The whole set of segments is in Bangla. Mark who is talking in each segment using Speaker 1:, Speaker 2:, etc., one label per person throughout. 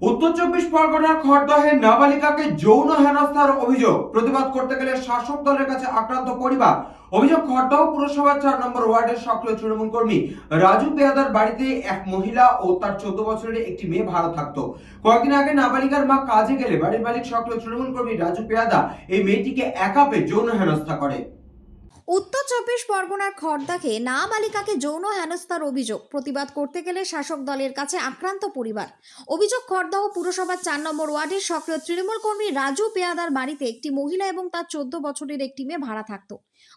Speaker 1: উত্তর চব্বিশ পরগনার খড়দহে নাবালিকাকে যৌন হেনস্থার অভিযোগ। প্রতিবাদ করতে গেলে শাসক দলের কাছে আক্রান্ত পরিবার। অভিযোগ, খড়দহ পুরসভার চার নম্বর ওয়ার্ডের সক্রিয় তৃণমূল কর্মী রাজু পেয়াদার বাড়িতে এক মহিলা ও তার চোদ্দ বছরের একটি মেয়ে ভাড়া থাকতো। কয়েকদিন আগে নাবালিকার মা কাজে গেলে বাড়ির মালিক সক্রিয় তৃণমূল কর্মী রাজু পেয়াদা এই মেয়েটিকে একা পেয়ে যৌন হেনস্থা করে।
Speaker 2: উত্তর চব্বিশ পরগনার খড়দাকে নাবালিকাকে যৌন হেনস্থার অভিযোগ। প্রতিবাদ করতে গেলে শাসক দলের কাছে আক্রান্ত পরিবার। অভিযোগ খড়দহ পুরসভার চার নম্বর ওয়ার্ডের সক্রিয় তৃণমূল কর্মী রাজু পেয়াদার বাড়িতে একটি মহিলা এবং তার চোদ্দ বছরের একটি মেয়ে ভাড়া থাকতো।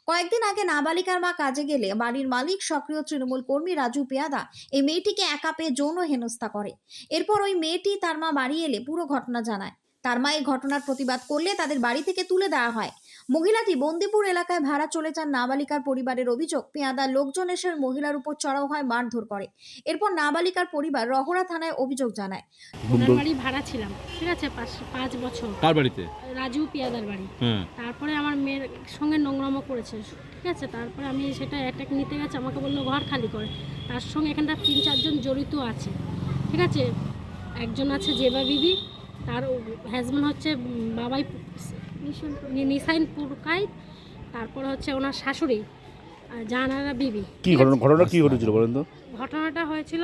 Speaker 2: কয়েকদিন আগে নাবালিকার মা কাজে গেলে বাড়ির মালিক, সক্রিয় তৃণমূল কর্মী রাজু পেয়াদা এই মেয়েটিকে একা পেয়ে যৌন হেনস্থা করে। এরপর ওই মেয়েটি তার মা বাড়ি এলে পুরো ঘটনা জানায়। তার মা এই ঘটনার প্রতিবাদ করলে তাদের বাড়ি থেকে তুলে দেওয়া হয়। মহিলাটি বন্দিপুর এলাকায় ভাড়া চলে যান নাবালিকার পরিবারের অভিযোগ। পেয়াদার লোকজন এসে মহিলার উপর চড়াও হয় মারধর করে। এরপর নাবালিকার পরিবার রহরা থানায় অভিযোগ জানায়।
Speaker 3: ওনার বাড়ি ভাড়া ছিলাম ঠিক আছে? পাঁচ পাঁচ বছর।
Speaker 4: কার বাড়িতে?
Speaker 3: রাজু পিয়াদার বাড়ি।
Speaker 4: হ্যাঁ।
Speaker 3: তারপরে আমার মেয়ের সঙ্গে নোংরামো করেছে ঠিক আছে? তারপরে আমি সেটা অ্যাটাক নিতে গেছে আমাকে বলল ঘর খালি করে। তার সঙ্গে এখানটা তিন চারজন জড়িত আছে ঠিক আছে? একজন আছে জেবা বিবি তার হাজব্যান্ড হচ্ছে উম, বাবাই নি- কাইদ পুরকাই তারপরে হচ্ছে ওনার শাশুড়ি আর জাহানারা বিবি।
Speaker 5: কি ঘটনা ঘটনা কি ঘটেছিল বলেন তো?
Speaker 3: ঘটনাটা হয়েছিল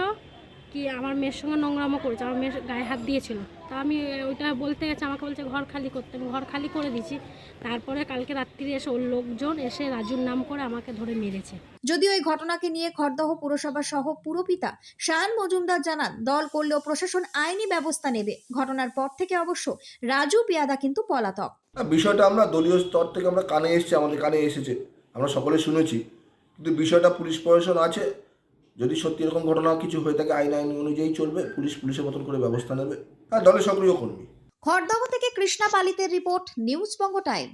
Speaker 3: কি আমার মেয়ের সঙ্গে নোংরামো করেছে আমার মেয়ের গায়ে হাত দিয়েছিল। তা আমি ওইটা বলতে গেছে আমাকে বলছে ঘর খালি করতে। আমি ঘর খালি করে দিয়েছি। তারপরে কালকে রাত্রিরে এসে ওর লোকজন এসে রাজুর নাম করে আমাকে ধরে মেরেছে।
Speaker 2: যদিও এই ঘটনাকে নিয়ে খড়দহ পুরসভা সহ পুরপিতা শাহান মজুমদার জানান দল করলেও প্রশাসন আইনি ব্যবস্থা নেবে। ঘটনার পর থেকে অবশ্য রাজু পেয়াদা কিন্তু পলাতক।
Speaker 6: বিষয়টা আমরা দলীয় স্তর থেকে আমরা কানে এসেছে আমাদের কানে এসেছে। আমরা সকলে শুনেছি। কিন্তু বিষয়টা পুলিশ প্রশাসন আছে যদি সত্যি এরকম ঘটনা কিছু হয়ে থাকে, আইন আইন অনুযায়ী চলবে, পুলিশ পুলিশের মতন করে ব্যবস্থা নেবে, আর দলের সক্রিয় কর্মী।
Speaker 2: খড়দহ থেকে কৃষ্ণা পালিতের রিপোর্ট নিউজ বঙ্গ টাইম।